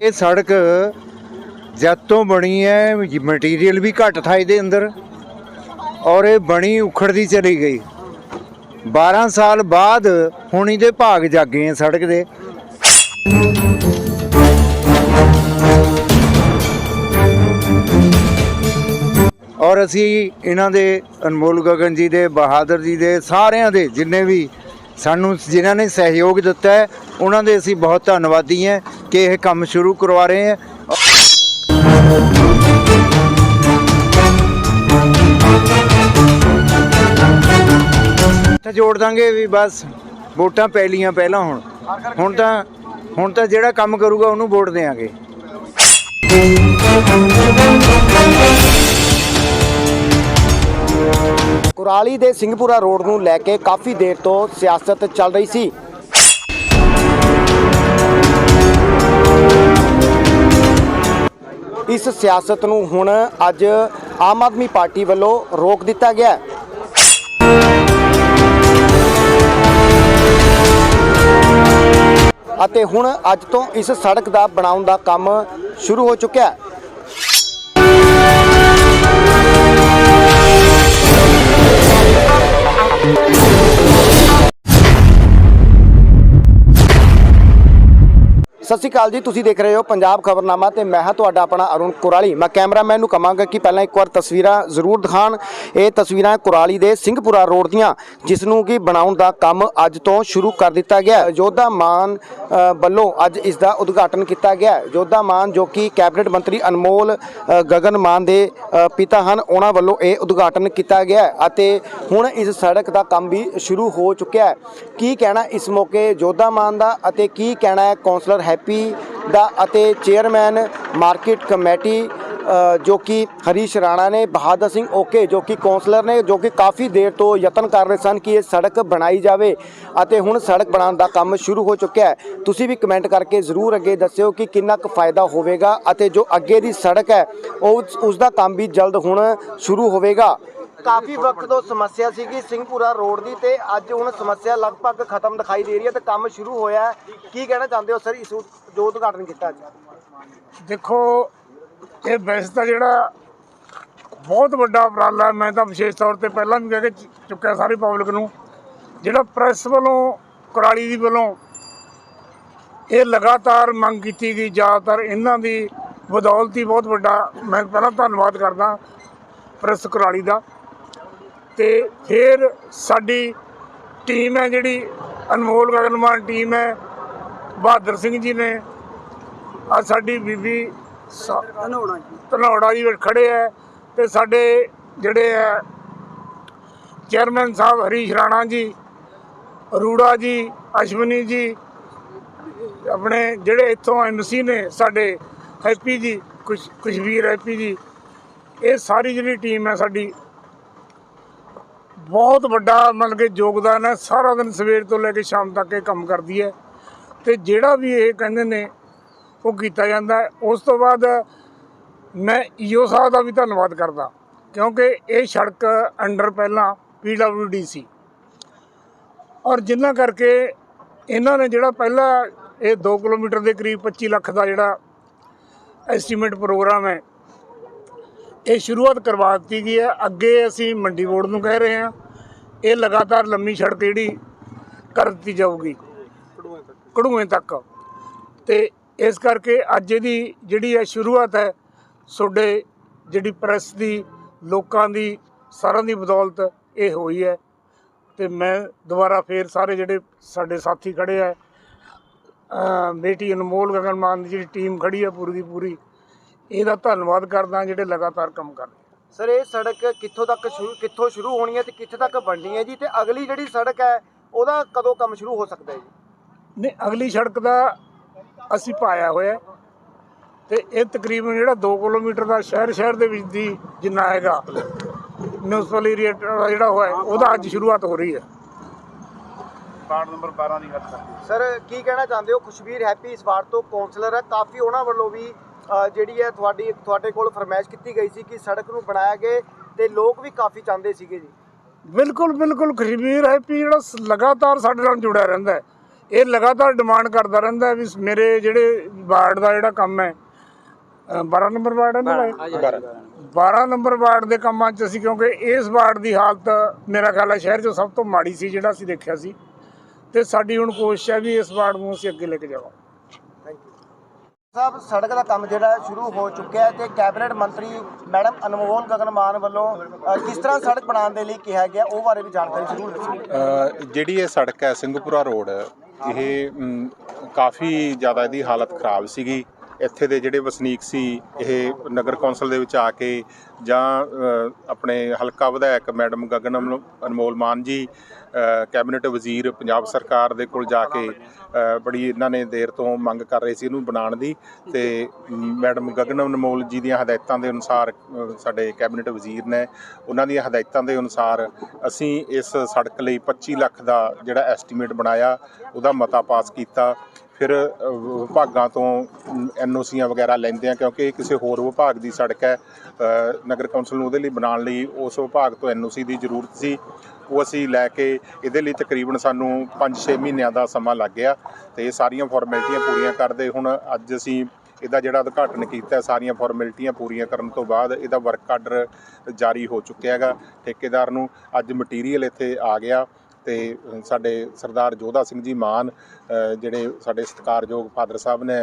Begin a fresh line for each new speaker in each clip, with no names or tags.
ਇਹ ਸੜਕ ਜਦ ਤੋਂ ਬਣੀ ਹੈ ਮਟੀਰੀਅਲ ਵੀ ਘੱਟ ਥਾ ਇਹਦੇ ਅੰਦਰ ਔਰ ਇਹ ਬਣੀ ਉਖੜਦੀ ਚਲੀ ਗਈ। 12 ਸਾਲ ਬਾਅਦ ਹੁਣ ਇਹਦੇ ਭਾਗ ਜਾਗੇ ਆ ਸੜਕ ਦੇ। ਔਰ ਅਸੀਂ ਇਹਨਾਂ ਦੇ, ਅਨਮੋਲ ਗਗਨ ਜੀ ਦੇ, ਬਹਾਦਰ ਜੀ ਦੇ, ਸਾਰਿਆਂ ਦੇ ਜਿੰਨੇ ਵੀ ਸਾਨੂੰ, ਜਿਨ੍ਹਾਂ ਨੇ ਸਹਿਯੋਗ ਦਿੱਤਾ ਹੈ, ਉਹਨਾਂ ਦੇ ਅਸੀਂ ਬਹੁਤ ਧੰਨਵਾਦੀ ਹਾਂ। ਕਿ ਇਹ ਕੰਮ ਸ਼ੁਰੂ ਕਰਵਾ ਰਹੇ ਹਾਂ। ਤਾਂ ਜੋੜ ਦਾਂਗੇ ਵੀ ਬਸ ਵੋਟਾਂ ਪੈ ਪੈਲੀਆਂ ਪਹਿਲਾਂ ਹੁਣ। ਹੁਣ ਤਾਂ ਹੁਣ ਤਾਂ ਜਿਹੜਾ ਕੰਮ ਕਰੂਗਾ ਉਹਨੂੰ ਵੋਟ ਦੇਾਂਗੇ
ਕੁਰਾਲੀ ਦੇ ਸਿੰਘਪੁਰਾ ਰੋਡ ਨੂੰ ਲੈ ਕੇ ਕਾਫੀ ਦੇਰ ਤੋਂ ਸਿਆਸਤ ਚੱਲ ਰਹੀ ਸੀ। ਇਸ ਸਿਆਸਤ ਨੂੰ ਹੁਣ ਅੱਜ ਆਮ ਆਦਮੀ ਪਾਰਟੀ ਵੱਲੋਂ ਰੋਕ ਦਿੱਤਾ ਗਿਆ ਹੈ। ਅਤੇ ਹੁਣ ਅੱਜ ਤੋਂ ਇਸ ਸੜਕ ਦਾ ਬਣਾਉਣ ਦਾ ਕੰਮ ਸ਼ੁਰੂ ਹੋ ਚੁੱਕਿਆ ਹੈ ਸਤਿ ਸ਼੍ਰੀ ਅਕਾਲ ਜੀ, ਤੁਸੀਂ ਦੇਖ ਰਹੇ ਹੋ ਪੰਜਾਬ ਖਬਰਨਾਮਾ ਤੇ ਮੈਂ ਹਾਂ ਤੁਹਾਡਾ ਆਪਣਾ ਅਰੁਣ ਕੁਰਾਲੀ ਮੈਂ ਕੈਮਰਾਮੈਨ ਨੂੰ ਕਹਾਂਗਾ ਕਿ ਪਹਿਲਾਂ ਇੱਕ ਵਾਰ ਤਸਵੀਰਾਂ ਜ਼ਰੂਰ ਦਿਖਾਣ ਇਹ ਤਸਵੀਰਾਂ ਕੁਰਾਲੀ ਦੇ ਸਿੰਘਪੁਰਾ ਰੋਡ ਦੀਆਂ ਜਿਸ ਨੂੰ ਕਿ ਬਣਾਉਣ ਦਾ ਕੰਮ ਅੱਜ ਤੋਂ ਸ਼ੁਰੂ ਕਰ ਦਿੱਤਾ ਗਿਆ ਹੈ। ਯੋਧਾ ਮਾਨ ਵੱਲੋਂ ਅੱਜ ਇਸ ਦਾ ਉਦਘਾਟਨ ਕੀਤਾ ਗਿਆ ਹੈ। ਯੋਧਾ ਮਾਨ ਜੋ ਕਿ ਕੈਬਨਿਟ ਮੰਤਰੀ ਅਨਮੋਲ ਗਗਨ ਮਾਨ ਦੇ ਪਿਤਾ ਹਨ, ਉਹਨਾਂ ਵੱਲੋਂ ਇਹ ਉਦਘਾਟਨ ਕੀਤਾ ਗਿਆ ਅਤੇ ਹੁਣ ਇਸ ਸੜਕ ਦਾ ਕੰਮ ਵੀ ਸ਼ੁਰੂ ਹੋ ਚੁੱਕਿਆ ਹੈ ਕੀ ਕਹਿਣਾ ਇਸ ਮੌਕੇ ਯੋਧਾ ਮਾਨ ਦਾ ਅਤੇ ਕੀ ਕਹਿਣਾ ਹੈ ਕੌਂਸਲਰ ਹੈਪੀ ਪੀ ਦਾ ਅਤੇ ਚੇਅਰਮੈਨ ਮਾਰਕੀਟ ਕਮੇਟੀ ਜੋ ਕਿ ਹਰੀਸ਼ ਰਾਣਾ ਨੇ, ਬਹਾਦਰ ਸਿੰਘ ਓਕੇ, ਜੋ ਕਿ ਕੌਂਸਲਰ ਨੇ, ਜੋ ਕਿ ਕਾਫੀ ਦੇਰ ਤੋਂ ਯਤਨ ਕਰ ਰਹੇ ਸਨ ਕਿ ਇਹ ਸੜਕ ਬਣਾਈ ਜਾਵੇ ਅਤੇ ਹੁਣ ਸੜਕ ਬਣਾਉਣ ਦਾ ਕੰਮ ਸ਼ੁਰੂ ਹੋ ਚੁੱਕਿਆ ਹੈ। ਤੁਸੀਂ ਵੀ ਕਮੈਂਟ ਕਰਕੇ ਜ਼ਰੂਰ ਅੱਗੇ ਦੱਸਿਓ ਕਿ ਕਿੰਨਾ ਕੁ ਫਾਇਦਾ ਹੋਵੇਗਾ ਅਤੇ ਜੋ ਅੱਗੇ ਦੀ ਸੜਕ ਹੈ, ਉਹ ਉਸ ਦਾ ਕੰਮ ਵੀ ਜਲਦ ਹੁਣ ਸ਼ੁਰੂ ਹੋਵੇਗਾ। ਕਾਫੀ ਵਕਤ ਤੋਂ ਸਮੱਸਿਆ ਸੀਗੀ ਸਿੰਘਪੁਰਾ ਰੋਡ ਦੀ ਤੇ ਅੱਜ ਹੁਣ ਸਮੱਸਿਆ ਲਗਭਗ ਖਤਮ ਦਿਖਾਈ ਦੇ ਰਹੀ ਹੈ ਤੇ ਕੰਮ ਸ਼ੁਰੂ ਹੋਇਆ ਹੈ। ਕੀ ਕਹਿਣਾ ਚਾਹੁੰਦੇ ਹੋ ਸਰ ਇਸ ਜੋ ਉਦਘਾਟਨ ਕੀਤਾ ਅੱਜ?
ਦੇਖੋ ਇਹ ਵੈਸੇ ਤਾਂ ਜਿਹੜਾ ਬਹੁਤ ਵੱਡਾ ਉਪਰਾਲਾ ਹੈ ਮੈਂ ਤਾਂ ਵਿਸ਼ੇਸ਼ ਤੌਰ ਤੇ ਪਹਿਲਾਂ ਵੀ ਕਹਿ ਕੇ ਚੁੱਕਿਆ ਸਾਰੀ ਪਬਲਿਕ ਨੂੰ ਜਿਹੜਾ ਪ੍ਰੈਸ ਵੱਲੋਂ ਕੁਰਾਲੀ ਦੀ ਵੱਲੋਂ ਇਹ ਲਗਾਤਾਰ ਮੰਗ ਕੀਤੀ ਗਈ ਜ਼ਿਆਦਾਤਰ ਇਹਨਾਂ ਦੀ ਬਦੌਲਤ ਹੀ ਬਹੁਤ ਵੱਡਾ ਮੈਂ ਪਹਿਲਾਂ ਧੰਨਵਾਦ ਕਰਦਾ ਪ੍ਰੈਸ ਕੁਰਾਲੀ ਦਾ। ਤੇ ਫਿਰ ਸਾਡੀ ਟੀਮ ਹੈ ਜਿਹੜੀ ਅਨਮੋਲ ਗਗਨਮਾਨ ਟੀਮ ਹੈ ਬਹਾਦਰ ਸਿੰਘ ਜੀ ਨੇ ਆ ਸਾਡੀ ਬੀਬੀ ਧਨੌੜਾ ਜੀ। ਧਨੌੜਾ ਜੀ ਖੜੇ ਐ ਤੇ ਸਾਡੇ ਜਿਹੜੇ ਐ ਚੇਅਰਮੈਨ ਸਾਹਿਬ ਹਰੀਸ਼ ਰਾਣਾ ਜੀ ਅਰੂੜਾ ਜੀ ਅਸ਼ਵਨੀ ਜੀ ਆਪਣੇ ਜਿਹੜੇ ਇੱਥੋਂ ਐਮਸੀ ਨੇ ਸਾਡੇ ਹੈਪੀ ਜੀ ਕੁਸ਼ ਕੁਸ਼ਵੀਰ ਹੈਪੀ ਜੀ ਇਹ ਸਾਰੀ ਜਿਹੜੀ ਟੀਮ ਹੈ ਸਾਡੀ ਬਹੁਤ ਵੱਡਾ ਮਤਲਬ ਕਿ ਯੋਗਦਾਨ ਹੈ। ਸਾਰਾ ਦਿਨ ਸਵੇਰ ਤੋਂ ਲੈ ਕੇ ਸ਼ਾਮ ਤੱਕ ਇਹ ਕੰਮ ਕਰਦੀ ਹੈ। ਤੇ ਜਿਹੜਾ ਵੀ ਇਹ ਕਹਿੰਦੇ ਨੇ, ਉਹ ਕੀਤਾ ਜਾਂਦਾ ਉਸ ਤੋਂ ਬਾਅਦ ਮੈਂ ਈਓ ਸਾਹਿਬ ਦਾ ਵੀ ਧੰਨਵਾਦ ਕਰਦਾ, ਕਿਉਂਕਿ ਇਹ ਸੜਕ ਅੰਡਰ ਪਹਿਲਾਂ ਪੀਡਬਲਯੂਡੀ ਸੀ। ਔਰ ਜਿੰਨਾ ਕਰਕੇ ਇਹਨਾਂ ਨੇ ਜਿਹੜਾ ਪਹਿਲਾ ਇਹ 2 ਕਿਲੋਮੀਟਰ ਦੇ ਕਰੀਬ 25 ਲੱਖ ਦਾ ਜਿਹੜਾ ਐਸਟੀਮੇਟ ਪ੍ਰੋਗਰਾਮ ਹੈ ਇਹ ਸ਼ੁਰੂਆਤ ਕਰਵਾ ਦਿੱਤੀ ਗਈ ਹੈ। ਅੱਗੇ ਅਸੀਂ ਮੰਡੀ ਬੋਰਡ ਨੂੰ ਕਹਿ ਰਹੇ ਹਾਂ, ਇਹ ਲਗਾਤਾਰ ਲੰਮੀ ਸੜਕ ਜਿਹੜੀ ਕਰ ਦਿੱਤੀ ਜਾਊਗੀ ਕੜੂਏ ਤੱਕ। ਤੇ ਇਸ ਕਰਕੇ ਅੱਜ ਇਹਦੀ ਜਿਹੜੀ ਹੈ ਸ਼ੁਰੂਆਤ ਹੈ, ਤੁਹਾਡੇ ਜਿਹੜੀ ਪ੍ਰੈਸ ਦੀ, ਲੋਕਾਂ ਦੀ, ਸਾਰਿਆਂ ਦੀ ਬਦੌਲਤ ਇਹ ਹੋਈ ਹੈ। ਤੇ ਮੈਂ ਦੁਬਾਰਾ ਫੇਰ ਸਾਰੇ ਜਿਹੜੇ ਸਾਡੇ ਸਾਥੀ ਖੜੇ ਆ ਬੇਟੀ ਅਨਮੋਲ ਗਗਨ ਮਾਨ ਦੀ ਜਿਹੜੀ ਟੀਮ ਖੜੀ ਹੈ ਪੂਰੀ ਦੀ ਪੂਰੀ ਇਹਦਾ ਧੰਨਵਾਦ ਕਰਦਾ ਜਿਹੜੇ ਲਗਾਤਾਰ ਕੰਮ ਕਰ ਰਹੇ
ਸਰ ਇਹ ਸੜਕ ਕਿੱਥੋਂ ਤੱਕ ਸ਼ੁਰੂ ਕਿੱਥੋਂ ਸ਼ੁਰੂ ਹੋਣੀ ਹੈ ਤੇ ਕਿੱਥੇ ਤੱਕ ਬਣਨੀ ਹੈ ਜੀ? ਤੇ ਅਗਲੀ ਜਿਹੜੀ ਸੜਕ ਹੈ ਉਹਦਾ ਕਦੋਂ ਕੰਮ ਸ਼ੁਰੂ ਹੋ ਸਕਦਾ ਹੈ ਜੀ?
ਨਹੀਂ ਅਗਲੀ ਸੜਕ ਦਾ ਅਸੀਂ ਪਾਇਆ ਹੋਇਆ ਤੇ ਇਹ ਤਕਰੀਬਨ ਜਿਹੜਾ 2 ਕਿਲੋਮੀਟਰ ਦਾ ਸ਼ਹਿਰ ਸ਼ਹਿਰ ਦੇ ਵਿੱਚ ਦੀ ਜਿੰਨਾ ਹੈਗਾ ਮਿਊਨਿਸਪਲ ਏਰੀਆ ਦਾ ਜਿਹੜਾ ਹੋਇਆ ਉਹਦਾ ਅੱਜ ਸ਼ੁਰੂਆਤ ਹੋ ਰਹੀ ਹੈ।
ਸਰ ਕੀ ਕਹਿਣਾ ਚਾਹੁੰਦੇ ਹੋ? ਖੁਸ਼ਬੀਰ ਹੈਪੀ ਇਸ ਵਾਰ ਤੋਂ ਕਾਉਂਸਲਰ ਹੈ। ਕਾਫੀ ਉਹਨਾਂ ਵੱਲੋਂ ਵੀ ਜਿਹੜੀ ਹੈ ਤੁਹਾਡੀ ਤੁਹਾਡੇ ਕੋਲ ਫਰਮਾਇਸ਼ ਕੀਤੀ ਗਈ ਸੀ ਕਿ ਸੜਕ ਨੂੰ ਬਣਾਇਆ ਗਏ ਤੇ ਲੋਕ ਵੀ ਕਾਫੀ ਚਾਹੁੰਦੇ ਸੀਗੇ ਜੀ।
ਬਿਲਕੁਲ ਬਿਲਕੁਲ। ਖਸ਼ਮੀਰ ਹੈਪੀ ਜਿਹੜਾ ਸ- ਲਗਾਤਾਰ ਸਾਡੇ ਨਾਲ ਜੁੜਿਆ ਰਹਿੰਦਾ ਹੈ। ਇਹ ਲਗਾਤਾਰ ਡਿਮਾਂਡ ਕਰਦਾ ਰਹਿੰਦਾ ਹੈ ਵੀ ਮੇਰੇ ਜਿਹੜੇ ਵਾਰਡ ਦਾ ਜਿਹੜਾ ਕੰਮ ਹੈ ਅ, 12 ਨੰਬਰ ਵਾਰਡ ਹੈ ਨਾ 12 ਨੰਬਰ ਵਾਰਡ ਦੇ ਕੰਮਾਂ 'ਚ ਅਸੀਂ ਕਿਉਂਕਿ ਇਸ ਵਾਰਡ ਦੀ ਹਾਲਤ ਮੇਰਾ ਖਿਆਲ ਹੈ ਸ਼ਹਿਰ 'ਚ ਸਭ ਤੋਂ ਮਾੜੀ ਸੀ ਜਿਹੜਾ ਅਸੀਂ ਦੇਖਿਆ ਸੀ। ਤੇ ਸਾਡੀ ਹੁਣ ਕੋਸ਼ਿਸ਼ ਹੈ ਵੀ ਇਸ ਵਾਰਡ ਨੂੰ ਅਸੀਂ ਅੱਗੇ ਲੈ ਕੇ ਜਾਵਾਂ।
ਸਾਹਿਬ, ਸੜਕ ਦਾ ਕੰਮ ਜਿਹੜਾ ਸ਼ੁਰੂ ਹੋ ਚੁੱਕਿਆ ਹੈ ਤੇ ਕੈਬਨਿਟ ਮੰਤਰੀ ਮੈਡਮ ਅਨਮੋਲ ਗਗਨ ਮਾਨ ਵੱਲੋਂ ਕਿਸ ਤਰ੍ਹਾਂ ਸੜਕ ਬਣਾਉਣ ਦੇ ਲਈ ਕਿਹਾ ਗਿਆ, ਉਹ ਬਾਰੇ ਵੀ ਜਾਣਕਾਰੀ ਜ਼ਰੂਰ ਦਿਓ
ਜਿਹੜੀ ਇਹ ਸੜਕ ਹੈ ਸਿੰਘਪੁਰਾ ਰੋਡ, ਇਹ ਕਾਫੀ ਜ਼ਿਆਦਾ ਇਹਦੀ ਹਾਲਤ ਖਰਾਬ ਸੀਗੀ। ਇੱਥੇ ਦੇ ਜਿਹੜੇ ਵਸਨੀਕ ਸੀ, ਇਹ ਨਗਰ ਕੌਂਸਲ ਦੇ ਵਿੱਚ ਆ ਕੇ ਜਾਂ ਆਪਣੇ ਹਲਕਾ ਵਿਧਾਇਕ ਮੈਡਮ ਗਗਨ ਅਮਲ- ਅਨਮੋਲ ਮਾਨ ਜੀ ਕੈਬਨਿਟ ਵਜ਼ੀਰ ਪੰਜਾਬ ਸਰਕਾਰ ਦੇ ਕੋਲ ਜਾ ਕੇ ਬੜੀ ਇਹਨਾਂ ਨੇ ਦੇਰ ਤੋਂ ਮੰਗ ਕਰ ਰਹੇ ਸੀ ਇਹਨੂੰ ਬਣਾਉਣ ਦੀ ਤੇ ਮੈਡਮ ਗਗਨ ਅਨਮੋਲ ਜੀ ਦੀਆਂ ਹਦਾਇਤਾਂ ਦੇ ਅਨੁਸਾਰ ਸਾਡੇ ਕੈਬਨਿਟ ਵਜ਼ੀਰ ਨੇ ਉਹਨਾਂ ਦੀਆਂ ਹਦਾਇਤਾਂ ਦੇ ਅਨੁਸਾਰ ਅਸੀਂ ਇਸ ਸੜਕ ਲਈ 25 ਲੱਖ ਦਾ ਜਿਹੜਾ ਐਸਟੀਮੇਟ ਬਣਾਇਆ, ਉਹਦਾ ਮਤਾ ਪਾਸ ਕੀਤਾ ਫਿਰ ਵਿਭਾਗਾਂ ਤੋਂ ਐਨਓਸੀਆਂ ਵਗੈਰਾ ਲੈਂਦੇ ਆ, ਕਿਉਂਕਿ ਇਹ ਕਿਸੇ ਹੋਰ ਵਿਭਾਗ ਦੀ ਸੜਕ ਹੈ। ਨਗਰ ਕੌਂਸਲ ਨੂੰ ਉਹਦੇ ਲਈ ਬਣਾਉਣ ਲਈ ਉਸ ਵਿਭਾਗ ਤੋਂ ਐਨਓਸੀ ਦੀ ਜ਼ਰੂਰਤ ਸੀ। ਉਹ ਅਸੀਂ ਲੈ ਕੇ ਇਹਦੇ ਲਈ ਤਕਰੀਬਨ ਸਾਨੂੰ 5-6 ਮਹੀਨਿਆਂ ਦਾ ਸਮਾਂ ਲੱਗ ਗਿਆ ਤੇ ਇਹ ਸਾਰੀਆਂ ਫਾਰਮੈਲਿਟੀਆਂ ਪੂਰੀਆਂ ਕਰਦੇ ਹੁਣ ਅੱਜ ਅਸੀਂ ਇਹਦਾ ਜਿਹੜਾ ਉਦਘਾਟਨ ਕੀਤਾ, ਸਾਰੀਆਂ ਫਾਰਮੈਲਿਟੀਆਂ ਪੂਰੀਆਂ ਕਰਨ ਤੋਂ ਬਾਅਦ ਇਹਦਾ ਵਰਕ ਆਰਡਰ ਜਾਰੀ ਹੋ ਚੁੱਕਿਆ ਹੈਗਾ ਠੇਕੇਦਾਰ ਨੂੰ। ਅੱਜ ਮਟੀਰੀਅਲ ਇੱਥੇ ਆ ਗਿਆ। ਤੇ ਸਾਡੇ ਸਰਦਾਰ ਜੋਧਾ ਸਿੰਘ ਜੀ ਮਾਨ ਜਿਹੜੇ ਸਾਡੇ ਸਤਿਕਾਰਯੋਗ ਫਾਦਰ ਸਾਹਿਬ ਨੇ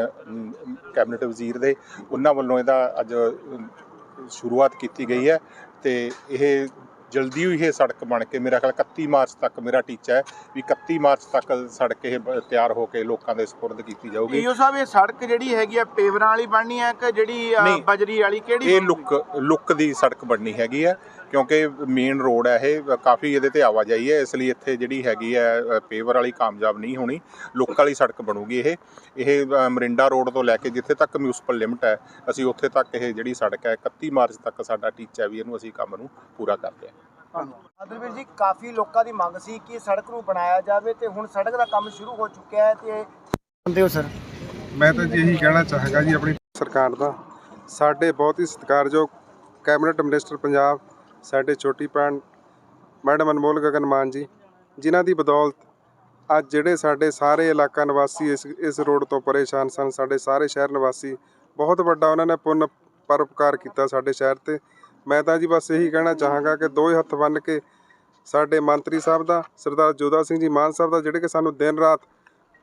ਕੈਬਨਿਟ ਵਜ਼ੀਰ ਦੇ ਉਹਨਾਂ ਵੱਲੋਂ ਇਹਦਾ ਅੱਜ ਸ਼ੁਰੂਆਤ ਕੀਤੀ ਗਈ ਹੈ ਤੇ ਇਹ ਜਲਦੀ ਹੀ ਇਹ ਸੜਕ ਬਣ ਕੇ ਮੇਰਾ ਖਿਆਲ 31 ਮਾਰਚ ਤੱਕ ਮੇਰਾ ਟੀਚਾ ਹੈ ਵੀ 31 ਮਾਰਚ ਤੱਕ ਸੜਕ ਇਹ ਤਿਆਰ ਹੋ ਕੇ ਲੋਕਾਂ ਦੇ ਸਪੁਰਦ ਕੀਤੀ ਜਾਊਗੀ
ਈਓ ਸਾਹਿਬ ਇਹ ਸੜਕ ਜਿਹੜੀ ਹੈਗੀ ਆ ਪੇਵਰਾਂ ਵਾਲੀ ਬਣਨੀ ਹੈ ਕਿ ਜਿਹੜੀ। ਬਜਰੀ ਵਾਲੀ ਕਿਹੜੀ
ਇਹ ਲੁੱਕ ਲੁੱਕ ਦੀ ਸੜਕ ਬਣਨੀ ਹੈਗੀ ਹੈ ਕਿਉਂਕਿ ਮੇਨ ਰੋਡ ਹੈ ਇਹ ਕਾਫੀ ਇਹਦੇ ਤੇ ਆਵਾਜਾਈ ਹੈ ਇਸ ਲਈ ਇੱਥੇ ਜਿਹੜੀ ਹੈਗੀ ਹੈ ਪੇਵਰ ਵਾਲੀ ਕਾਮਯਾਬ ਨਹੀਂ ਹੋਣੀ ਲੁੱਕ ਵਾਲੀ ਸੜਕ ਬਣੂਗੀ ਇਹ। ਇਹ ਮਰਿੰਡਾ ਰੋਡ ਤੋਂ ਲੈ ਕੇ ਜਿੱਥੇ ਤੱਕ ਮਿਊਨਿਸਪਲ ਲਿਮਟ ਹੈ ਅਸੀਂ ਉੱਥੇ ਤੱਕ ਇਹ ਜਿਹੜੀ ਸੜਕ ਹੈ 31 ਮਾਰਚ ਤੱਕ ਸਾਡਾ ਟੀਚਾ ਹੈ ਵੀ ਇਹਨੂੰ ਅਸੀਂ ਕੰਮ ਨੂੰ ਪੂਰਾ ਕਰ ਲਿਆ
ਅਦਰਵੀਰ ਜੀ ਕਾਫੀ ਲੋਕਾਂ ਦੀ ਮੰਗ ਸੀ ਕਿ ਸੜਕ ਨੂੰ ਬਣਾਇਆ ਜਾਵੇ ਤੇ ਹੁਣ ਸੜਕ ਦਾ ਕੰਮ ਸ਼ੁਰੂ ਹੋ ਚੁੱਕਿਆ ਹੈ ਤੇ ਬੰਦੇ ਹੋ ਸਰ?
ਮੈਂ ਤਾਂ ਜੀ ਇਹੀ ਕਹਿਣਾ ਚਾਹਾਂਗਾ ਜੀ ਆਪਣੀ ਸਰਕਾਰ ਦਾ। ਸਾਡੇ ਬਹੁਤ ਹੀ ਸਤਿਕਾਰਯੋਗ ਕੈਬਨਿਟ ਮਿਨਿਸਟਰ ਪੰਜਾਬ ਸਾਡੇ ਛੋਟੀ ਭੈਣ, ਮੈਡਮ ਅਨਮੋਲ ਗਗਨ ਮਾਨ ਜੀ, ਜਿਨ੍ਹਾਂ ਦੀ ਬਦੌਲਤ ਅੱਜ ਜਿਹੜੇ ਸਾਡੇ ਸਾਰੇ ਇਲਾਕਾ ਨਿਵਾਸੀ ਇਸ ਇਸ ਰੋਡ ਤੋਂ ਪਰੇਸ਼ਾਨ ਸਨ, ਸਾਡੇ ਸਾਰੇ ਸ਼ਹਿਰ ਨਿਵਾਸੀ, ਬਹੁਤ ਵੱਡਾ ਉਹਨਾਂ ਨੇ ਪੁੰਨ ਪਰਉਪਕਾਰ ਕੀਤਾ ਸਾਡੇ ਸ਼ਹਿਰ ਤੇ। ਮੈਂ ਤਾਂ ਜੀ ਬਸ ਇਹੀ ਕਹਿਣਾ ਚਾਹਾਂਗਾ ਕਿ ਦੋ ਹੀ ਹੱਥ ਬੰਨ੍ਹ ਕੇ ਸਾਡੇ ਮੰਤਰੀ ਸਾਹਿਬ ਦਾ, ਸਰਦਾਰ ਜੋਧਾ ਸਿੰਘ ਜੀ ਮਾਨ ਸਾਹਿਬ ਦਾ, ਜਿਹੜੇ ਕਿ ਸਾਨੂੰ ਦਿਨ ਰਾਤ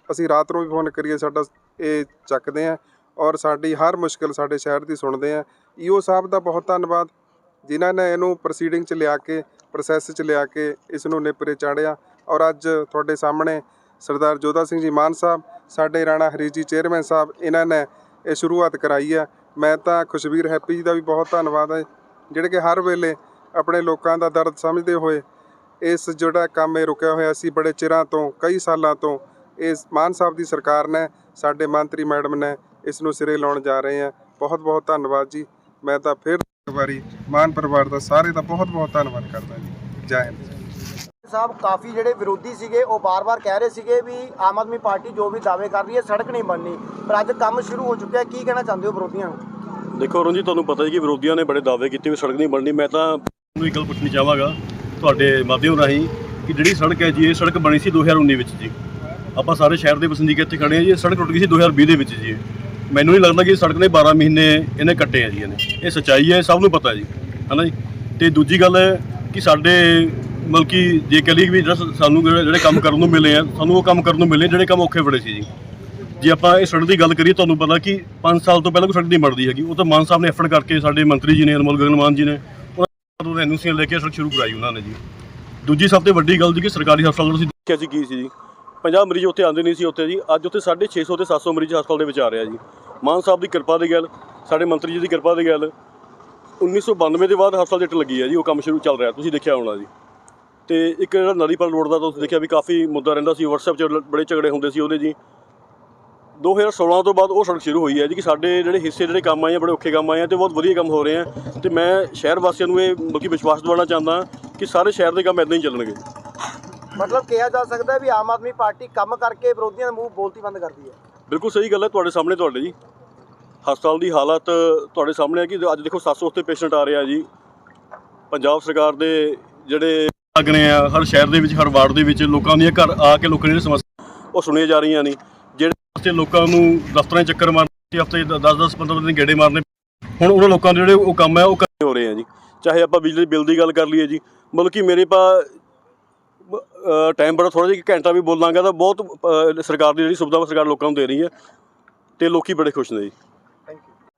ਅਸੀਂ ਰਾਤ ਨੂੰ ਵੀ ਫੋਨ ਕਰੀਏ, ਸਾਡਾ ਇਹ ਚੱਕਦੇ ਆ ਔਰ ਸਾਡੀ ਹਰ ਮੁਸ਼ਕਲ ਸਾਡੇ ਸ਼ਹਿਰ ਦੀ ਸੁਣਦੇ ਆ। ਈਓ ਸਾਹਿਬ ਦਾ ਬਹੁਤ ਧੰਨਵਾਦ। ਜਿਨ੍ਹਾਂ ਨੇ ਇਹਨੂੰ ਪ੍ਰੋਸੀਡਿੰਗ 'ਚ ਲਿਆ ਕੇ ਪ੍ਰੋਸੈਸ 'ਚ ਲਿਆ ਕੇ ਇਸ ਨੂੰ ਨੇਪਰੇ ਚਾੜਿਆ। ਔਰ ਅੱਜ ਤੁਹਾਡੇ ਸਾਹਮਣੇ ਸਰਦਾਰ ਜੋਧਾ ਸਿੰਘ ਜੀ ਮਾਨ ਸਾਹਿਬ, ਸਾਡੇ ਰਾਣਾ ਹਰੀ ਜੀ ਚੇਅਰਮੈਨ ਸਾਹਿਬ, ਇਹਨਾਂ ਨੇ ਇਹ ਸ਼ੁਰੂਆਤ ਕਰਾਈ ਹੈ। ਮੈਂ ਤਾਂ ਖੁਸ਼ਬੀਰ ਹੈਪੀ ਜੀ ਦਾ ਵੀ ਬਹੁਤ ਧੰਨਵਾਦ ਹੈ, ਜਿਹੜੇ ਕਿ ਹਰ ਵੇਲੇ ਆਪਣੇ ਲੋਕਾਂ ਦਾ ਦਰਦ ਸਮਝਦੇ ਹੋਏ ਇਸ ਜਿਹੜਾ ਕੰਮ ਇਹ ਰੁਕਿਆ ਹੋਇਆ ਸੀ, ਬੜੇ ਚਿਰਾਂ ਤੋਂ, ਕਈ ਸਾਲਾਂ ਤੋਂ ਇਸ ਮਾਨ ਸਾਹਿਬ ਦੀ ਸਰਕਾਰ ਨੇ, ਸਾਡੇ ਮੰਤਰੀ ਮੈਡਮ ਨੇ ਇਸ ਨੂੰ ਸਿਰੇ ਲਾਉਣ ਜਾ ਰਹੇ ਆ ਬਹੁਤ ਬਹੁਤ ਧੰਨਵਾਦ ਜੀ। ਮੈਂ ਤਾਂ ਫਿਰ ਇੱਕ ਵਾਰੀ ਮਾਨ ਪਰਿਵਾਰ ਦਾ ਸਾਰੇ ਦਾ ਬਹੁਤ ਬਹੁਤ ਧੰਨਵਾਦ ਕਰਦਾ ਜੀ। ਜੈ ਹਿੰਦ।
ਸਾਹਿਬ ਕਾਫੀ ਜਿਹੜੇ ਵਿਰੋਧੀ ਸੀਗੇ ਉਹ ਬਾਰ-ਬਾਰ ਕਹਿ ਰਹੇ ਸੀਗੇ ਵੀ ਆਮ ਆਦਮੀ ਪਾਰਟੀ ਜੋ ਵੀ ਦਾਅਵੇ ਕਰ ਰਹੀ ਹੈ ਸੜਕ ਨਹੀਂ ਬਣਨੀ। ਪਰ ਅੱਜ ਕੰਮ ਸ਼ੁਰੂ ਹੋ ਚੁੱਕਿਆ ਕੀ ਕਹਿਣਾ ਚਾਹੁੰਦੇ ਹੋ ਵਿਰੋਧੀਆਂ ਨੂੰ?
ਦੇਖੋ ਅਰੁਣ ਜੀ ਤੁਹਾਨੂੰ ਪਤਾ ਹੈ ਕਿ ਵਿਰੋਧੀਆਂ ਨੇ ਬੜੇ ਦਾਅਵੇ ਕੀਤੇ ਵੀ ਸੜਕ ਨਹੀਂ ਬਣਨੀ। ਮੈਂ ਤਾਂ ਤੁਹਾਨੂੰ ਇੱਕ ਗੱਲ ਪੁੱਛਣੀ ਚਾਹਾਂਗਾ ਤੁਹਾਡੇ ਮਾਧਿਅਮ ਰਾਹੀਂ ਕਿ ਜਿਹੜੀ ਸੜਕ ਹੈ ਜੀ ਇਹ ਸੜਕ ਬਣੀ ਸੀ 2019 ਵਿੱਚ ਜੀ। ਆਪਾਂ ਸਾਰੇ ਸ਼ਹਿਰ ਦੇ ਵਸਨੀਕ ਇੱਥੇ ਖੜੇ ਆ ਜੀ ਇਹ ਸੜਕ ਟੁੱਟ ਗਈ ਸੀ 2020 ਦੇ ਵਿੱਚ ਜੀ। ਮੈਨੂੰ ਨਹੀਂ ਲੱਗਦਾ ਕਿ ਸੜਕ ਨੇ 12 ਮਹੀਨੇ ਇਹਨੇ ਕੱਟੇ ਆ ਜੀ ਇਹਨੇ। ਇਹ ਸੱਚਾਈ ਹੈ ਸਭ ਨੂੰ ਪਤਾ ਜੀ। ਹਨਾ ਜੀ? ਤੇ ਦੂਜੀ ਗੱਲ ਹੈ ਕਿ ਸਾਡੇ ਮਤਲਬ ਕਿ ਜੇ ਕਹ ਵੀ ਜਿਹੜਾ ਸਾਨੂੰ ਜਿਹੜੇ ਕੰਮ ਕਰਨ ਨੂੰ ਮਿਲੇ ਆ, ਸਾਨੂੰ ਉਹ ਕੰਮ ਕਰਨ ਨੂੰ ਮਿਲੇ ਜਿਹੜੇ ਕੰਮ ਔਖੇ ਬੜੇ ਸੀ ਜੀ। ਜੇ ਆਪਾਂ ਇਹ ਸੜਕ ਦੀ ਗੱਲ ਕਰੀਏ, ਤੁਹਾਨੂੰ ਪਤਾ ਕਿ 5 ਸਾਲ ਤੋਂ ਪਹਿਲਾਂ ਕੋਈ ਸੜਕ ਨਹੀਂ ਬਣਦੀ ਹੈਗੀ। ਉਹ ਤਾਂ ਮਾਨ ਸਾਹਿਬ ਨੇ ਐਫਰਟ ਕਰਕੇ ਸਾਡੇ ਮੰਤਰੀ ਜੀ ਨੇ ਅਨਮੋਲ ਗਗਨ ਮਾਨ ਜੀ ਨੇ, ਉਹਨਾਂ ਨੂੰ ਐਨਓਸੀਆਂ ਲੈ ਕੇ ਸੜਕ ਸ਼ੁਰੂ ਕਰਾਈ ਉਹਨਾਂ ਨੇ ਜੀ। ਦੂਜੀ ਸਭ ਤੋਂ ਵੱਡੀ ਗੱਲ ਜੀ ਕਿ ਸਰਕਾਰੀ ਹਸਪਤਾਲ ਤੁਸੀਂ ਦੇਖਿਆ ਸੀ ਕੀ ਸੀ ਜੀ? 50 ਮਰੀਜ਼ ਉੱਥੇ ਆਉਂਦੇ ਨਹੀਂ ਸੀ ਉੱਥੇ ਜੀ। ਅੱਜ ਉੱਥੇ 650 ਤੇ 700 ਮਰੀਜ਼ ਹਸਪਤਾਲ ਦੇ ਵਿੱਚ ਆ ਰਿਹਾ ਜੀ। ਮਾਨ ਸਾਹਿਬ ਦੀ ਕਿਰਪਾ ਦੀ ਗੱਲ ਸਾਡੇ ਮੰਤਰੀ ਜੀ ਦੀ ਕਿਰਪਾ ਦੀ ਗੱਲ। 1992 ਦੇ ਬਾਅਦ ਹਸਪਤਾਲ ਜੱਟ ਲੱਗੀ ਹੈ ਜੀ ਉਹ ਕੰਮ ਸ਼ੁਰੂ ਚੱਲ ਰਿਹਾ ਤੁਸੀਂ ਦੇਖਿਆ ਹੋਣਾ ਜੀ। ਤੇ ਇੱਕ ਜਿਹੜਾ ਨਲੀਪਾਲ ਰੋਡ ਦਾ ਤੁਸੀਂ ਦੇਖਿਆ ਵੀ ਕਾਫੀ ਮੁੱਦਾ ਰਹਿੰਦਾ ਸੀ WhatsApp 'ਚ ਬੜੇ ਝਗੜੇ ਹੁੰਦੇ ਸੀ ਉਹਦੇ ਜੀ। 2016 ਤੋਂ ਬਾਅਦ ਉਹ ਸੜਕ ਸ਼ੁਰੂ ਹੋਈ ਹੈ ਜੀ ਕਿ ਸਾਡੇ ਜਿਹੜੇ ਹਿੱਸੇ ਜਿਹੜੇ ਕੰਮ ਆਏ ਆ ਬੜੇ ਔਖੇ ਕੰਮ ਆਏ ਆ ਤੇ ਬਹੁਤ ਵਧੀਆ ਕੰਮ ਹੋ ਰਹੇ ਆ। ਤੇ ਮੈਂ ਸ਼ਹਿਰ ਵਾਸੀਆਂ ਨੂੰ ਇਹ ਬਲਕਿ ਵਿਸ਼ਵਾਸ ਦਿਵਾਉਣਾ ਚਾਹੁੰਦਾ ਕਿ ਸਾਰੇ ਸ਼ਹਿਰ ਦੇ ਕੰਮ ਇਦਾਂ ਹੀ ਚੱਲਣਗੇ।
ਮਤਲਬ ਕਿਹਾ ਜਾ ਸਕਦਾ ਵੀ ਆਮ ਆਦਮੀ ਪਾਰਟੀ ਕੰਮ ਕਰਕੇ ਵਿਰੋਧੀਆਂ ਦਾ ਮੂੰਹ ਬੋਲਤੀ ਬੰਦ ਕਰਦੀ ਹੈ।
ਬਿਲਕੁਲ ਸਹੀ ਗੱਲ ਹੈ ਤੁਹਾਡੇ ਸਾਹਮਣੇ ਤੁਹਾਡੇ ਜੀ। ਹਸਪਤਾਲ ਦੀ ਹਾਲਤ ਤੁਹਾਡੇ ਸਾਹਮਣੇ ਹੈ ਕਿ ਅੱਜ ਦੇਖੋ 700 ਉੱਤੇ ਪੇਸ਼ੈਂਟ ਆ ਰਿਹਾ ਜੀ। ਪੰਜਾਬ ਸਰਕਾਰ ਦੇ ਜਿਹੜੇ ਲੱਗ ਰਹੇ ਆ, ਹਰ ਸ਼ਹਿਰ ਦੇ ਵਿੱਚ, ਹਰ ਵਾਰਡ ਦੇ ਵਿੱਚ ਲੋਕਾਂ ਦੀਆਂ ਘਰ ਆ ਕੇ ਲੋਕਾਂ ਦੀਆਂ ਸਮੱਸਿਆ ਉਹ ਸੁਣੀਆਂ ਜਾ ਰਹੀਆਂ ਨੇ। ਜਿਹੜੇ ਵਾਸਤੇ ਲੋਕਾਂ ਨੂੰ ਦਫ਼ਤਰਾਂ 'ਚ ਚੱਕਰ ਮਾਰਨੇ ਹਫ਼ਤੇ 10-10 15 ਦਿਨ ਗੇੜੇ ਮਾਰਨੇ ਹੁਣ ਉਹਨਾਂ ਲੋਕਾਂ ਦੇ ਜਿਹੜੇ ਉਹ ਕੰਮ ਹੈ ਉਹ ਕਰਨੇ ਹੋ ਰਹੇ ਆ ਜੀ। ਚਾਹੇ ਆਪਾਂ ਬਿਜਲੀ ਬਿੱਲ ਦੀ ਗੱਲ ਕਰ ਲਈਏ ਜੀ, ਮਤਲਬ ਕਿ ਮੇਰੇ ਪਾ ਟਾਈਮ ਬੜਾ ਥੋੜਾ ਜਿਹਾ ਘੰਟਾ ਵੀ ਬੋਲਾਂਗਾ ਤਾਂ ਬਹੁਤ ਸਰਕਾਰ ਦੀ ਜਿਹੜੀ ਸੁਵਿਧਾ ਸਰਕਾਰ ਲੋਕਾਂ ਨੂੰ ਦੇ ਰਹੀ ਹੈ ਤੇ ਲੋਕੀ ਬੜੇ ਖੁਸ਼ ਨੇ ਜੀ।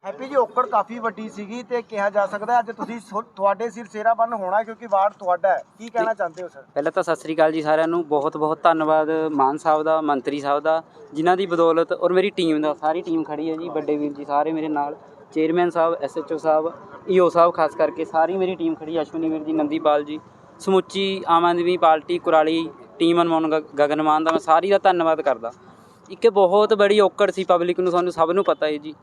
ਹੈਪੀ ਜੀ ਔਕੜ ਕਾਫੀ ਵੱਡੀ ਸੀਗੀ ਤੇ ਕਿਹਾ ਜਾ ਸਕਦਾ ਅੱਜ ਤੁਸੀਂ ਸੋ- ਤੁਹਾਡੇ ਸਿਰ ਸੇਰਾ ਬੰਨ ਹੋਣਾ ਕਿਉਂਕਿ ਵਾਰਡ ਤੁਹਾਡਾ ਹੈ। ਕੀ ਕਹਿਣਾ ਚਾਹੁੰਦੇ ਹੋ ਸਰ?
ਪਹਿਲਾਂ ਤਾਂ ਸਤਿ ਸ੍ਰੀ ਅਕਾਲ ਜੀ ਸਾਰਿਆਂ ਨੂੰ। ਬਹੁਤ ਬਹੁਤ ਧੰਨਵਾਦ ਮਾਨ ਸਾਹਿਬ ਦਾ ਮੰਤਰੀ ਸਾਹਿਬ ਦਾ ਜਿਨ੍ਹਾਂ ਦੀ ਬਦੌਲਤ ਔਰ ਮੇਰੀ ਟੀਮ ਦਾ ਸਾਰੀ ਟੀਮ ਖੜੀ ਹੈ ਜੀ ਵੱਡੇ ਵੀਰ ਜੀ ਸਾਰੇ ਮੇਰੇ ਨਾਲ ਚੇਅਰਮੈਨ ਸਾਹਿਬ ਐਸਐਚਓ ਸਾਹਿਬ ਈਓ ਸਾਹਿਬ ਖਾਸ ਕਰਕੇ ਸਾਰੀ ਮੇਰੀ ਟੀਮ ਖੜੀ ਹੈ ਅਸ਼ਵਨੀ ਵੀਰ ਜੀ ਨੰਦੀਪਾਲ ਜੀ ਸਮੁੱਚੀ ਆਮ ਆਦਮੀ ਪਾਰਟੀ ਕੁਰਾਲੀ ਟੀਮ ਅਨਮੋਲ ਗ- ਗਗਨਮਾਨ ਦਾ ਮੈਂ ਸਾਰੀ ਦਾ ਧੰਨਵਾਦ ਕਰਦਾ। ਇੱਕ ਬਹੁਤ ਬੜੀ ਔਕੜ ਸੀ ਪਬਲਿਕ ਨੂੰ ਸਾਨੂੰ ਸਭ ਨੂੰ ਪਤਾ ਹੈ ਜੀ।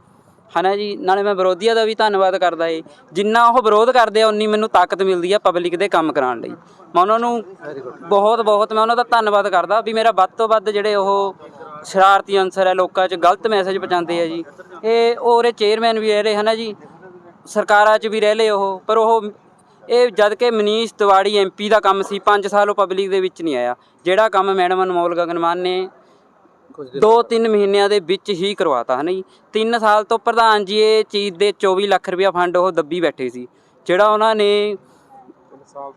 ਹਨਾ ਜੀ? ਨਾਲੇ ਮੈਂ ਵਿਰੋਧੀਆਂ ਦਾ ਵੀ ਧੰਨਵਾਦ ਕਰਦਾ ਏ। ਜਿੰਨਾ ਉਹ ਵਿਰੋਧ ਕਰਦੇ ਆ, ਉਨੀ ਮੈਨੂੰ ਤਾਕਤ ਮਿਲਦੀ ਆ ਪਬਲਿਕ ਦੇ ਕੰਮ ਕਰਾਉਣ ਲਈ। ਮੈਂ ਉਹਨਾਂ ਨੂੰ ਬਹੁਤ ਬਹੁਤ ਮੈਂ ਉਹਨਾਂ ਦਾ ਧੰਨਵਾਦ ਕਰਦਾ ਵੀ ਮੇਰਾ ਵੱਧ ਤੋਂ ਵੱਧ ਜਿਹੜੇ ਉਹ ਸ਼ਰਾਰਤੀ ਅਨਸਰ ਹੈ ਲੋਕਾਂ 'ਚ ਗਲਤ ਮੈਸੇਜ ਪਹੁੰਚਾਉਂਦੇ ਆ ਜੀ। ਇਹ ਉਹਰੇ ਚੇਅਰਮੈਨ ਵੀ ਰਹਿ ਰਹੇ ਹਨਾ ਜੀ? ਸਰਕਾਰਾਂ 'ਚ ਵੀ ਰਹਿ ਲਏ ਉਹ, ਪਰ ਉਹ ਇਹ ਜਦ ਕਿ ਮਨੀਸ਼ ਤਿਵਾੜੀ ਐਮਪੀ ਦਾ ਕੰਮ ਸੀ 5 ਸਾਲ ਉਹ ਪਬਲਿਕ ਦੇ ਵਿੱਚ ਨਹੀਂ ਆਇਆ। ਜਿਹੜਾ ਕੰਮ ਮੈਡਮ ਅਨਮੋਲ ਗਗਨਮਾਨ ਨੇ ਦੋ ਤਿੰਨ ਮਹੀਨਿਆਂ ਦੇ ਵਿੱਚ ਹੀ ਕਰਵਾਤਾ ਹੈ ਨਾ ਜੀ? 3 ਸਾਲ ਤੋਂ ਪ੍ਰਧਾਨ ਜੀ, ਇਹ ਚੀਜ਼ ਦੇ 24 ਲੱਖ ਰੁਪਇਆ ਫੰਡ ਉਹ ਦੱਬੀ ਬੈਠੇ ਸੀ। ਜਿਹੜਾ ਉਹਨਾਂ ਨੇ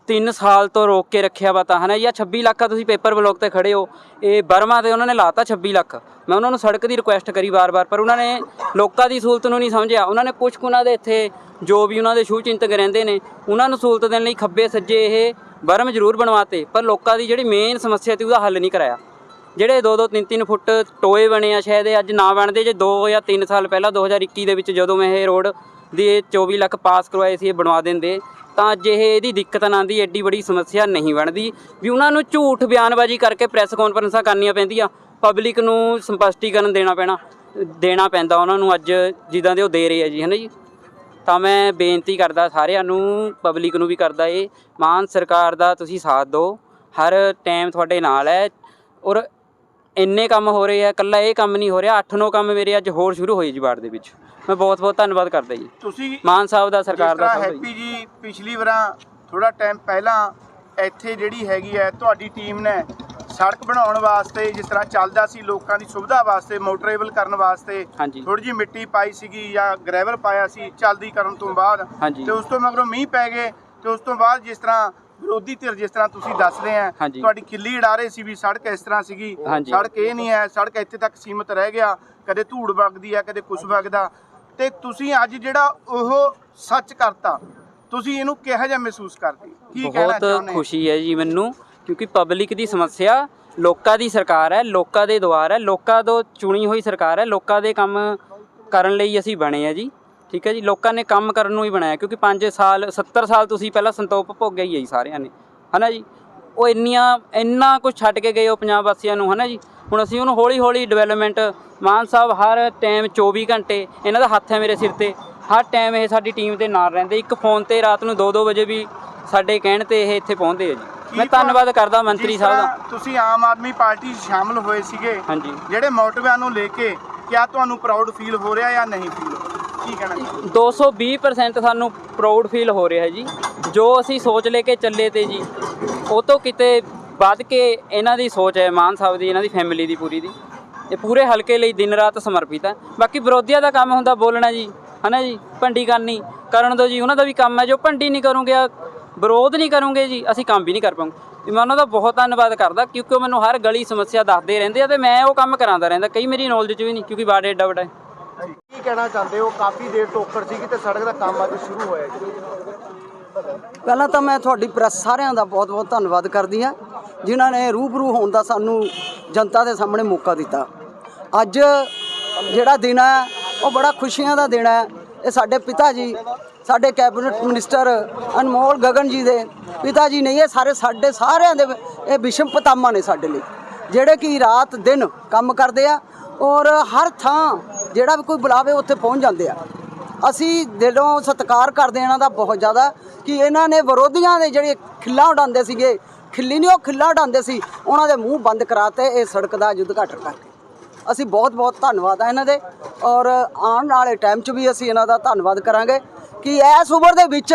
3 ਸਾਲ ਤੋਂ ਰੋਕ ਕੇ ਰੱਖਿਆ ਵਾ ਤਾਂ ਹੈ ਨਾ ਜਾਂ 26 ਲੱਖ ਆ, ਤੁਸੀਂ ਪੇਪਰ ਬਲੌਕ ਤੇ ਖੜੇ ਹੋ। ਇਹ ਬਰਮਾ ਤੇ ਉਹਨਾਂ ਨੇ ਲਾਤਾ 26 ਲੱਖ। ਮੈਂ ਉਹਨਾਂ ਨੂੰ ਸੜਕ ਦੀ ਰਿਕੁਐਸਟ ਕਰੀ ਵਾਰ-ਵਾਰ, ਪਰ ਉਹਨਾਂ ਨੇ ਲੋਕਾਂ ਦੀ ਸਹੂਲਤ ਨੂੰ ਨਹੀਂ ਸਮਝਿਆ। ਉਹਨਾਂ ਨੇ ਕੁਝ ਕੁ ਉਹਨਾਂ ਦੇ ਇੱਥੇ ਜੋ ਵੀ ਉਹਨਾਂ ਦੇ ਸ਼ੂ ਚਿੰਤਕ ਰਹਿੰਦੇ ਨੇ, ਉਹਨਾਂ ਨੂੰ ਸਹੂਲਤ ਦੇਣ ਲਈ ਖੱਬੇ ਸੱਜੇ ਇਹ ਬਰਮ ਜ਼ਰੂਰ ਬਣਵਾਤੇ, ਪਰ ਲੋਕਾਂ ਦੀ ਜਿਹੜੀ ਮੇਨ ਸਮੱਸਿਆ ਸੀ ਉਹਦਾ ਹੱਲ ਨਹੀਂ ਕਰਾਇਆ। ਜਿਹੜੇ 2-2 3-3 ਫੁੱਟ ਟੋਏ ਬਣੇ ਆ ਸ਼ਾਇਦ, ਇਹ ਅੱਜ ਨਾ ਬਣਦੇ, ਜੇ 2 ਜਾਂ 3 ਸਾਲ ਪਹਿਲਾਂ 2021 ਦੇ ਵਿੱਚ ਜਦੋਂ ਮੈਂ ਇਹ ਰੋਡ ਦੀ ਇਹ 24 ਲੱਖ ਪਾਸ ਕਰਵਾਏ ਸੀ, ਇਹ ਬਣਵਾ ਦਿੰਦੇ, ਤਾਂ ਅੱਜ ਇਹ ਇਹਦੀ ਦਿੱਕਤ ਨਾ ਆਉਂਦੀ, ਐਡੀ ਬੜੀ ਸਮੱਸਿਆ ਨਹੀਂ ਬਣਦੀ। ਵੀ ਉਹਨਾਂ ਨੂੰ ਝੂਠ ਬਿਆਨਬਾਜ਼ੀ ਕਰਕੇ ਪ੍ਰੈਸ ਕਾਨਫਰੰਸਾਂ ਕਰਨੀਆਂ ਪੈਂਦੀਆਂ, ਪਬਲਿਕ ਨੂੰ ਸਪਸ਼ਟੀਕਰਨ ਦੇਣਾ ਪੈਣਾ, ਦੇਣਾ ਪੈਂਦਾ ਉਹਨਾਂ ਨੂੰ ਅੱਜ, ਜਿੱਦਾਂ ਦੇ ਉਹ ਦੇ ਰਹੇ ਆ ਜੀ ਹੈ ਨਾ ਜੀ? ਤਾਂ ਮੈਂ ਬੇਨਤੀ ਕਰਦਾ ਸਾਰਿਆਂ ਨੂੰ, ਪਬਲਿਕ ਨੂੰ ਵੀ ਕਰਦਾ ਇਹ, ਮਾਨ ਸਰਕਾਰ ਦਾ ਤੁਸੀਂ ਸਾਥ ਦਿਓ, ਹਰ ਟਾਈਮ ਤੁਹਾਡੇ ਨਾਲ ਹੈ, ਔਰ ਇੰਨੇ ਕੰਮ ਹੋ ਰਹੇ ਆ ਕੱਲਾ ਇਹ ਕੰਮ ਨਹੀਂ ਹੋ ਰਿਹਾ 8-9 ਕੰਮ ਮੇਰੇ ਅੱਜ ਹੋਰ ਸ਼ੁਰੂ ਹੋਏ ਜੀ ਵਾਰਡ ਦੇ ਵਿੱਚ ਮੈਂ ਬਹੁਤ ਬਹੁਤ ਧੰਨਵਾਦ ਕਰਦਾ ਜੀ
ਤੁਸੀਂ
ਮਾਨ ਸਾਹਿਬ ਦਾ ਸਰਕਾਰ ਦਾ ਸਭ ਦਾ ਜੀ।
ਹੈਪੀ ਜੀ ਪਿਛਲੀ ਵਾਰਾਂ ਥੋੜਾ ਟਾਈਮ ਪਹਿਲਾਂ ਇੱਥੇ ਜਿਹੜੀ ਹੈਗੀ ਹੈ ਤੁਹਾਡੀ ਟੀਮ ਨੇ ਸੜਕ ਬਣਾਉਣ ਵਾਸਤੇ ਜਿਸ ਤਰ੍ਹਾਂ ਚੱਲਦਾ ਸੀ ਲੋਕਾਂ ਦੀ ਸੁਵਿਧਾ ਵਾਸਤੇ ਮੋਟਰੇਬਲ ਕਰਨ ਵਾਸਤੇ। ਥੋੜੀ ਜਿਹੀ ਮਿੱਟੀ ਪਾਈ ਸੀਗੀ ਜਾਂ ਗ੍ਰੈਵਲ ਪਾਇਆ ਸੀ ਚੱਲਦੀ ਕਰਨ ਤੋਂ ਬਾਅਦ। ਤੇ ਉਸ ਤੋਂ ਮਗਰੋਂ ਮੀਂਹ ਪੈ ਗਏ ਤੇ ਉਸ ਤੋਂ ਬਾਅਦ ਜਿਸ ਤਰ੍ਹਾਂ ਵਿਰੋਧੀ ਧਿਰ ਜਿਸ ਤਰ੍ਹਾਂ ਤੁਸੀਂ ਦੱਸਦੇ ਆ
ਹਾਂਜੀ।
ਤੁਹਾਡੀ ਖਿੱਲੀ ਉਡਾ ਰਹੇ ਸੀ ਵੀ ਸੜਕ ਇਸ ਤਰ੍ਹਾਂ ਸੀਗੀ
ਹਾਂਜੀ।
ਸੜਕ ਇਹ ਨਹੀਂ ਹੈ ਸੜਕ ਇੱਥੇ ਤੱਕ ਸੀਮਤ ਰਹਿ ਗਿਆ ਕਦੇ ਧੂੜ ਵਗਦੀ ਹੈ ਕਦੇ ਕੁਛ ਵਗਦਾ ਤੇ ਤੁਸੀਂ ਅੱਜ ਜਿਹੜਾ ਉਹ ਸੱਚ ਕਰਤਾ ਤੁਸੀਂ ਇਹਨੂੰ ਕਿਹੋ ਜਿਹਾ ਮਹਿਸੂਸ ਕਰਦੇ ਕੀ ਕਹਿਣਾ
ਬਹੁਤ
ਚਾਹੁੰਦੇ
ਖੁਸ਼ੀ ਹੈ ਜੀ ਮੈਨੂੰ ਕਿਉਂਕਿ ਪਬਲਿਕ ਦੀ ਸਮੱਸਿਆ ਲੋਕਾਂ ਦੀ ਸਰਕਾਰ ਹੈ ਲੋਕਾਂ ਦੇ ਦੁਆਰ ਹੈ ਲੋਕਾਂ ਤੋਂ ਚੁਣੀ ਹੋਈ ਸਰਕਾਰ ਹੈ ਲੋਕਾਂ ਦੇ ਕੰਮ ਕਰਨ ਲਈ ਅਸੀਂ ਬਣੇ ਆ ਜੀ ਠੀਕ ਹੈ ਜੀ ਲੋਕਾਂ ਨੇ ਕੰਮ ਕਰਨ ਨੂੰ ਹੀ ਬਣਾਇਆ ਕਿਉਂਕਿ 5 ਸਾਲ 70 ਸਾਲ ਤੁਸੀਂ ਪਹਿਲਾਂ ਸੰਤੋਖ ਭੋਗਿਆ ਹੀ ਹੈ ਜੀ ਸਾਰਿਆਂ ਨੇ ਹਨਾ ਜੀ? ਉਹ ਇੰਨੀਆਂ ਇੰਨਾ ਕੁਝ ਛੱਡ ਕੇ ਗਏ ਉਹ ਪੰਜਾਬ ਵਾਸੀਆਂ ਨੂੰ ਹਨਾ ਜੀ? ਹੁਣ ਅਸੀਂ ਉਹਨੂੰ ਹੌਲੀ ਹੌਲੀ ਡਿਵੈਲਪਮੈਂਟ ਮਾਨ ਸਾਹਿਬ ਹਰ ਟਾਈਮ 24 ਘੰਟੇ ਇਹਨਾਂ ਦਾ ਹੱਥ ਹੈ ਮੇਰੇ ਸਿਰ ਤੇ ਹਰ ਟਾਈਮ ਇਹ ਸਾਡੀ ਟੀਮ ਦੇ ਨਾਲ ਰਹਿੰਦੇ ਇੱਕ ਫੋਨ ਤੇ ਰਾਤ ਨੂੰ 2-2 ਵਜੇ ਵੀ ਸਾਡੇ ਕਹਿਣ ਤੇ ਇਹ ਇੱਥੇ ਪਹੁੰਚਦੇ ਆ ਜੀ। ਮੈਂ ਧੰਨਵਾਦ ਕਰਦਾ ਮੰਤਰੀ ਸਾਹਿਬ ਦਾ।
ਤੁਸੀਂ ਆਮ ਆਦਮੀ ਪਾਰਟੀ ਸ਼ਾਮਲ ਹੋਏ ਸੀਗੇ
ਹਾਂਜੀ।
ਜਿਹੜੇ ਮੋਟਿਵਾਂ ਨੂੰ ਲੈ ਕੇ ਕਿਆ ਤੁਹਾਨੂੰ ਪ੍ਰਾਊਡ ਫੀਲ ਹੋ ਰਿਹਾ ਜਾਂ ਨਹੀਂ ਫੀਲ ਕੀ ਕਹਿਣਾ ਚਾਹੁੰਦੇ
220% ਸਾਨੂੰ ਪ੍ਰਾਊਡ ਫੀਲ ਹੋ ਰਿਹਾ ਜੀ। ਜੋ ਅਸੀਂ ਸੋਚ ਲੈ ਕੇ ਚੱਲੇ ਤੇ ਜੀ, ਉਹ ਤੋਂ ਕਿਤੇ ਵੱਧ ਕੇ ਇਹਨਾਂ ਦੀ ਸੋਚ ਹੈ, ਮਾਨ ਸਾਹਿਬ ਦੀ, ਇਹਨਾਂ ਦੀ ਫੈਮਿਲੀ ਦੀ ਪੂਰੀ ਦੀ। ਇਹ ਪੂਰੇ ਹਲਕੇ ਲਈ ਦਿਨ ਰਾਤ ਸਮਰਪਿਤ ਹੈ। ਬਾਕੀ ਵਿਰੋਧੀਆਂ ਦਾ ਕੰਮ ਹੁੰਦਾ ਬੋਲਣਾ ਜੀ, ਹਨਾ ਜੀ, ਭੰਡੀ ਕਰਨੀ, ਕਰਨ ਦੋ ਜੀ, ਉਹਨਾਂ ਦਾ ਵੀ ਕੰਮ ਹੈ। ਜੋ ਭੰਡੀ ਨਹੀਂ ਕਰੋਗੇ ਵਿਰੋਧ ਨਹੀਂ ਕਰੋਗੇ ਜੀ, ਅਸੀਂ ਕੰਮ ਵੀ ਨਹੀਂ ਕਰ ਪਾਉਂਗੇ। ਮੈਂ ਉਹਨਾਂ ਦਾ ਬਹੁਤ ਧੰਨਵਾਦ ਕਰਦਾ, ਕਿਉਂਕਿ ਉਹ ਮੈਨੂੰ ਹਰ ਗਲੀ ਸਮੱਸਿਆ ਦੱਸਦੇ ਰਹਿੰਦੇ ਆ ਤੇ ਮੈਂ ਉਹ ਕੰਮ ਕਰਾਉਂਦਾ ਰਹਿੰਦਾ। ਕਈ ਮੇਰੀ ਨੌਲੇਜ 'ਚ ਵੀ ਨਹੀਂ, ਕਿਉਂਕਿ ਬਾੜ ਏਡਾ ਵੱਡਾ ਹੈ।
ਕੀ ਕਹਿਣਾ ਚਾਹੁੰਦੇ ਹੋ? ਕਾਫੀ ਦੇਰ ਤੋਂ ਔਕੜ ਤੇ ਸੜਕ ਦਾ ਕੰਮ ਅੱਜ ਸ਼ੁਰੂ ਹੋਇਆ ਜੀ।
ਪਹਿਲਾਂ ਤਾਂ ਮੈਂ ਤੁਹਾਡੀ ਪ੍ਰੈਸ ਸਾਰਿਆਂ ਦਾ ਬਹੁਤ-ਬਹੁਤ ਧੰਨਵਾਦ ਕਰਦੀ ਹਾਂ, ਜਿਨ੍ਹਾਂ ਨੇ ਰੂਬਰੂ ਹੋਣ ਦਾ ਸਾਨੂੰ ਜਨਤਾ ਦੇ ਸਾਹਮਣੇ ਮੌਕਾ ਦਿੱਤਾ। ਅੱਜ ਜਿਹੜਾ ਦਿਨ ਹੈ, ਉਹ ਬੜਾ ਖੁਸ਼ੀਆਂ ਦਾ ਦਿਨ ਹੈ। ਇਹ ਸਾਡੇ ਪਿਤਾ ਜੀ, ਸਾਡੇ ਕੈਬਨਿਟ ਮਿਨਿਸਟਰ ਅਨਮੋਲ ਗਗਨ ਜੀ ਦੇ ਪਿਤਾ ਜੀ ਨਹੀਂ ਇਹ ਸਾਰੇ ਸਾਡੇ ਸਾਰਿਆਂ ਦੇ ਇਹ ਵਿਸ਼ਮ ਪਤਾਮਾ ਨੇ ਸਾਡੇ ਲਈ। ਜਿਹੜੇ ਕਿ ਰਾਤ ਦਿਨ ਕੰਮ ਕਰਦੇ ਆ ਔਰ ਹਰ ਥਾਂ ਜਿਹੜਾ ਵੀ ਕੋਈ ਬੁਲਾਵੇ ਉੱਥੇ ਪਹੁੰਚ ਜਾਂਦੇ ਆ। ਅਸੀਂ ਦਿਲੋਂ ਸਤਿਕਾਰ ਕਰਦੇ ਹਾਂ ਇਹਨਾਂ ਦਾ ਬਹੁਤ ਜ਼ਿਆਦਾ ਕਿ ਇਹਨਾਂ ਨੇ ਵਿਰੋਧੀਆਂ ਦੇ ਜਿਹੜੇ ਖਿੱਲਾ ਉਡਾਉਂਦੇ ਸੀਗੇ, ਖਿੱਲੀ ਨਹੀਂ, ਉਹ ਖਿੱਲਾ ਉਡਾਉਂਦੇ ਸੀ, ਉਹਨਾਂ ਦੇ ਮੂੰਹ ਬੰਦ ਕਰਾਤੇ, ਇਹ ਸੜਕ ਦਾ ਉਦਘਾਟਨ ਕਰਕੇ। ਅਸੀਂ ਬਹੁਤ ਬਹੁਤ ਧੰਨਵਾਦ ਆ ਇਹਨਾਂ ਦੇ ਔਰ ਆਉਣ ਵਾਲੇ ਟਾਈਮ 'ਚ ਵੀ ਅਸੀਂ ਇਹਨਾਂ ਦਾ ਧੰਨਵਾਦ ਕਰਾਂਗੇ ਕਿ ਇਸ ਉਮਰ ਦੇ ਵਿੱਚ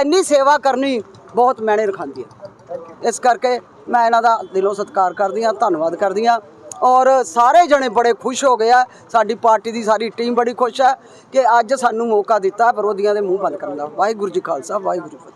ਇੰਨੀ ਸੇਵਾ ਕਰਨੀ ਬਹੁਤ ਮੈਨੇ ਰਖਾਂਦੀ ਹੈ ਇਸ ਕਰਕੇ ਮੈਂ ਇਹਨਾਂ ਦਾ ਦਿਲੋਂ ਸਤਿਕਾਰ ਕਰਦੀ ਹਾਂ, ਧੰਨਵਾਦ ਕਰਦੀ ਹਾਂ। ਔਰ ਸਾਰੇ ਜਣੇ ਬੜੇ ਖੁਸ਼ ਹੋ ਗਏ ਆ। ਸਾਡੀ ਪਾਰਟੀ ਦੀ ਸਾਰੀ ਟੀਮ ਬੜੀ ਖੁਸ਼ ਹੈ ਕਿ ਅੱਜ ਸਾਨੂੰ ਮੌਕਾ ਦਿੱਤਾ ਵਿਰੋਧੀਆਂ ਦੇ ਮੂੰਹ ਬੰਦ ਕਰਨ ਦਾ। ਵਾਹਿਗੁਰੂ ਜੀ ਖਾਲਸਾ, ਵਾਹਿਗੁਰੂ ਫਤਿਹ।